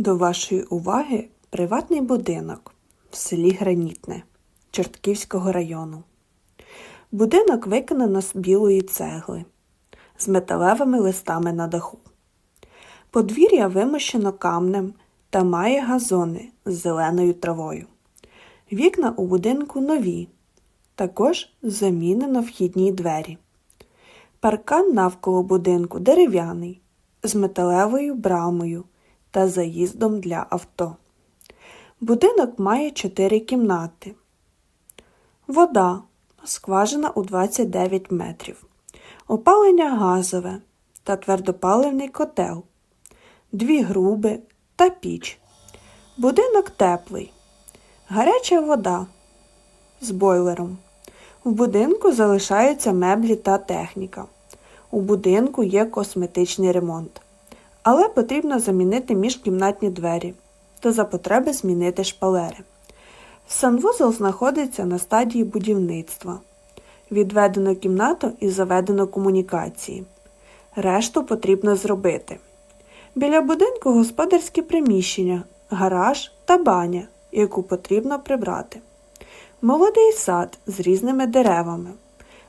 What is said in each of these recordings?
До вашої уваги приватний будинок в селі Гранітне Чортківського району. Будинок виконано з білої цегли з металевими листами на даху. Подвір'я вимощено камнем та має газони з зеленою травою. Вікна у будинку нові. Також замінено вхідні двері. Паркан навколо будинку дерев'яний з металевою брамою та заїздом для авто. Будинок має 4 кімнати. Вода. Скважина у 29 метрів. Опалення газове та твердопаливний котел. Дві груби та піч. Будинок теплий. Гаряча вода з бойлером. В будинку залишаються меблі та техніка. У будинку є косметичний ремонт. Але потрібно замінити міжкімнатні двері та за потреби змінити шпалери. Санвузол знаходиться на стадії будівництва. Відведено кімнату і заведено комунікації. Решту потрібно зробити. Біля будинку господарські приміщення, гараж та баня, яку потрібно прибрати. Молодий сад з різними деревами,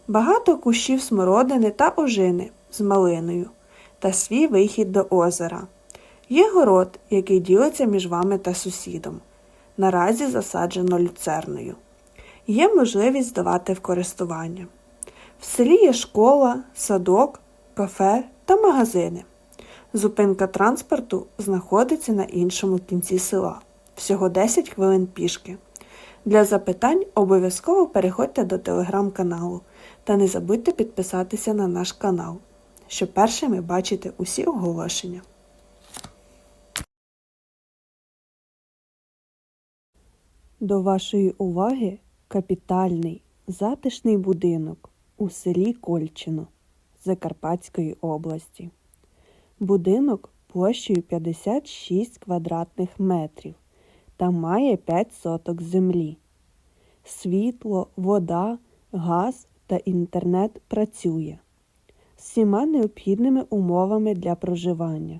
багато кущів смородини та ожини з малиною та свій вихід до озера. Є город, який ділиться між вами та сусідом. Наразі засаджено люцерною. Є можливість здавати в користування. В селі є школа, садок, кафе та магазини. Зупинка транспорту знаходиться на іншому кінці села. Всього 10 хвилин пішки. Для запитань обов'язково переходьте до телеграм-каналу та не забудьте підписатися на наш канал, щоб першими бачити усі оголошення. До вашої уваги капітальний затишний будинок у селі Кольчино Закарпатської області. Будинок площею 56 квадратних метрів та має 5 соток землі. Світло, вода, газ та інтернет працює всіма необхідними умовами для проживання.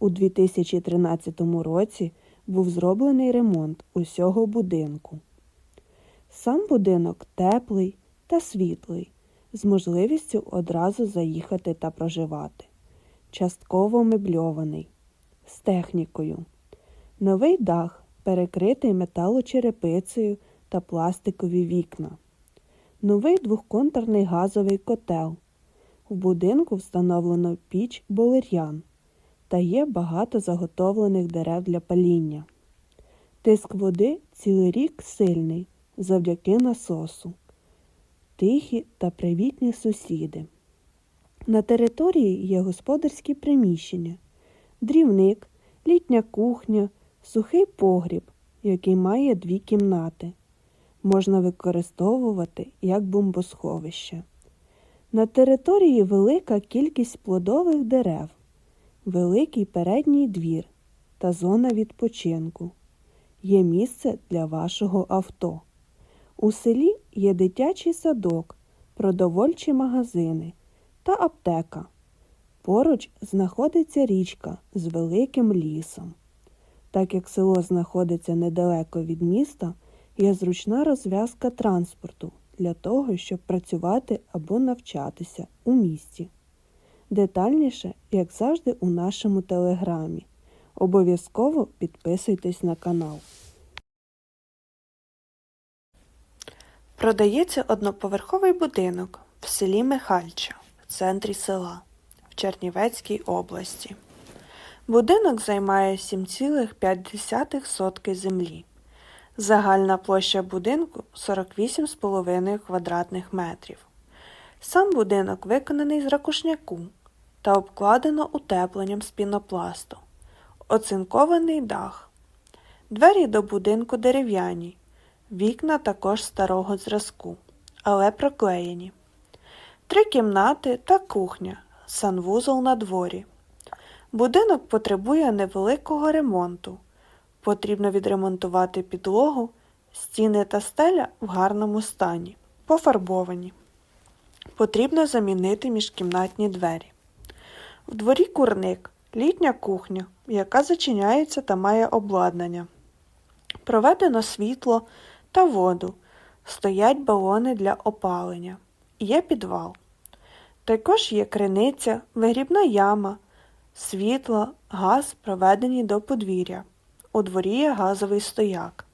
У 2013 році був зроблений ремонт усього будинку. Сам будинок теплий та світлий, з можливістю одразу заїхати та проживати. Частково мебльований, з технікою. Новий дах перекритий металочерепицею та пластикові вікна. Новий двохконтурний газовий котел. В будинку встановлено піч болер'ян та є багато заготовлених дерев для паління. Тиск води цілий рік сильний завдяки насосу. Тихі та привітні сусіди. На території є господарські приміщення, дрівник, літня кухня, сухий погріб, який має дві кімнати. Можна використовувати як бомбосховище. На території велика кількість плодових дерев, великий передній двір та зона відпочинку. Є місце для вашого авто. У селі є дитячий садок, продовольчі магазини та аптека. Поруч знаходиться річка з великим лісом. Так як село знаходиться недалеко від міста, є зручна розв'язка транспорту для того, щоб працювати або навчатися у місті. Детальніше, як завжди, у нашому телеграмі. Обов'язково підписуйтесь на канал. Продається одноповерховий будинок в селі Михальча в центрі села в Чернівецькій області. Будинок займає 7,5 сотки землі. Загальна площа будинку 48,5 квадратних метрів. Сам будинок виконаний з ракушняку та обкладено утепленням з пінопласту. Оцинкований дах. Двері до будинку дерев'яні. Вікна також старого зразку, але проклеєні. Три кімнати та кухня, санвузол на дворі. Будинок потребує невеликого ремонту. Потрібно відремонтувати підлогу, стіни та стеля в гарному стані, пофарбовані. Потрібно замінити міжкімнатні двері. В дворі курник, Літня кухня, яка зачиняється та має обладнання. Проведено світло та воду. Стоять балони для опалення. Є підвал. Також є криниця, вигрібна яма, світло, газ проведені до подвір'я. У дворі є газовий стояк.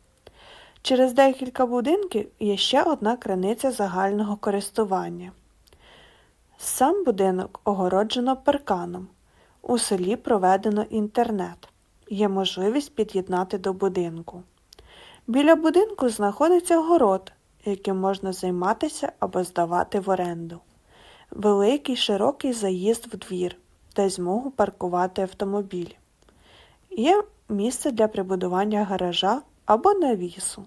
Через декілька будинків є ще одна криниця загального користування. Сам будинок огороджено парканом. У селі проведено інтернет. Є можливість під'єднати до будинку. Біля будинку знаходиться город, яким можна займатися або здавати в оренду. Великий широкий заїзд в двір, дасть змогу паркувати автомобіль. Є місце для прибудування гаража або навісу.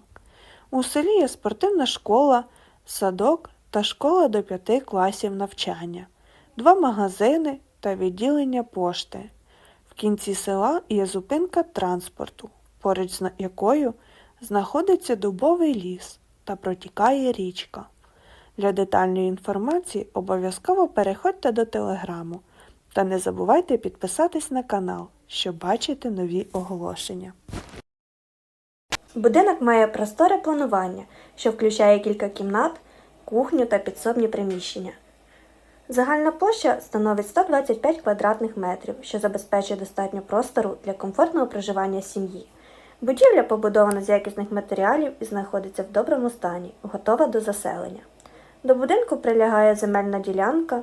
У селі є спортивна школа, садок та школа до п'яти класів навчання, два магазини та відділення пошти. В кінці села є зупинка транспорту, поруч з якою знаходиться дубовий ліс та протікає річка. Для детальної інформації обов'язково переходьте до телеграму та не забувайте підписатись на канал, щоб бачити нові оголошення. Будинок має просторе планування, що включає кілька кімнат, кухню та підсобні приміщення. Загальна площа становить 125 квадратних метрів, що забезпечує достатньо простору для комфортного проживання сім'ї. Будівля побудована з якісних матеріалів і знаходиться в доброму стані, готова до заселення. До будинку прилягає земельна ділянка,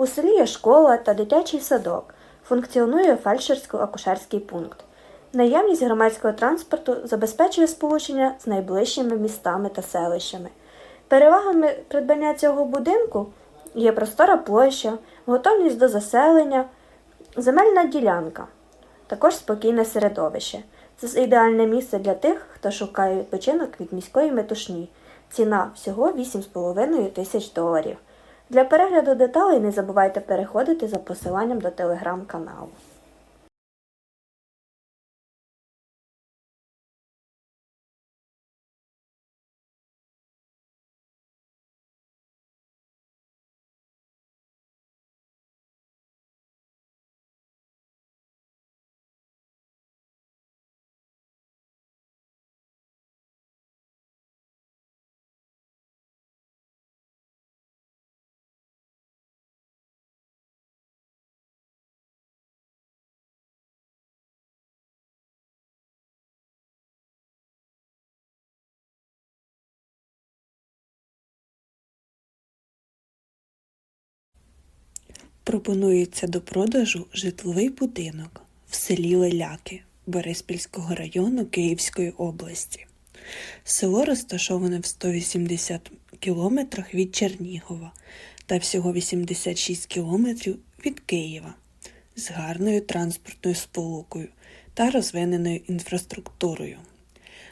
У селі є школа та дитячий садок. Функціонує фельдшерсько-акушерський пункт. Наявність громадського транспорту забезпечує сполучення з найближчими містами та селищами. Перевагами придбання цього будинку є простора площа, готовність до заселення, земельна ділянка, також спокійне середовище. Це ідеальне місце для тих, хто шукає відпочинок від міської метушні. Ціна всього 8,5 тисяч доларів. Для перегляду деталей не забувайте переходити за посиланням до телеграм-каналу. Пропонується до продажу житловий будинок в селі Леляки Бориспільського району Київської області. Село розташоване в 180 кілометрах від Чернігова та всього 86 кілометрів від Києва з гарною транспортною сполукою та розвиненою інфраструктурою.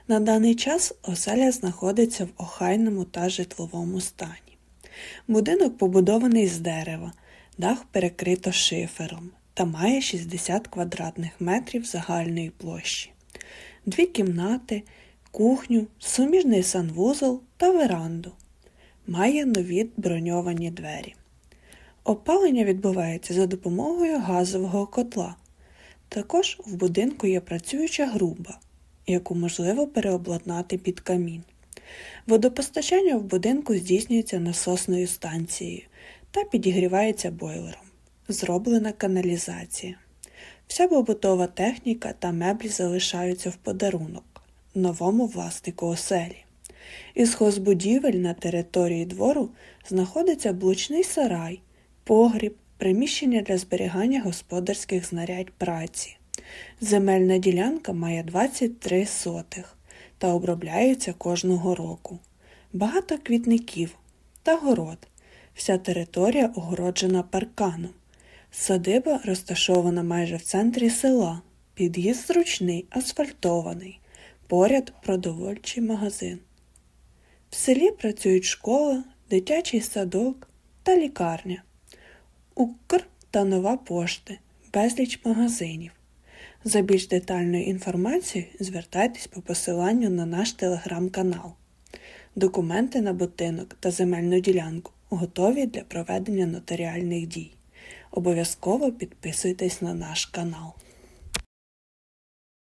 На даний час оселя знаходиться в охайному та житловому стані. Будинок побудований з дерева, дах перекрито шифером та має 60 квадратних метрів загальної площі, дві кімнати, кухню, суміжний санвузол та веранду. Має нові броньовані двері. Опалення відбувається за допомогою газового котла. Також в будинку є працююча груба, яку можливо переобладнати під камін. Водопостачання в будинку здійснюється насосною станцією та підігрівається бойлером. Зроблена каналізація. Вся побутова техніка та меблі залишаються в подарунок новому власнику оселі. Із хозбудівель на території двору знаходиться блочний сарай, погріб, приміщення для зберігання господарських знарядь праці. Земельна ділянка має 23 сотих та обробляється кожного року. Багато квітників та город. Вся територія огороджена парканом. Садиба розташована майже в центрі села, Під'їзд зручний, асфальтований. Поряд продовольчий магазин. В селі працюють школа, дитячий садок та лікарня. Укр та нова пошти, безліч магазинів. За більш детальною інформацією звертайтесь по посиланню на наш телеграм-канал. Документи на будинок та земельну ділянку готові для проведення нотаріальних дій. Обов'язково підписуйтесь на наш канал.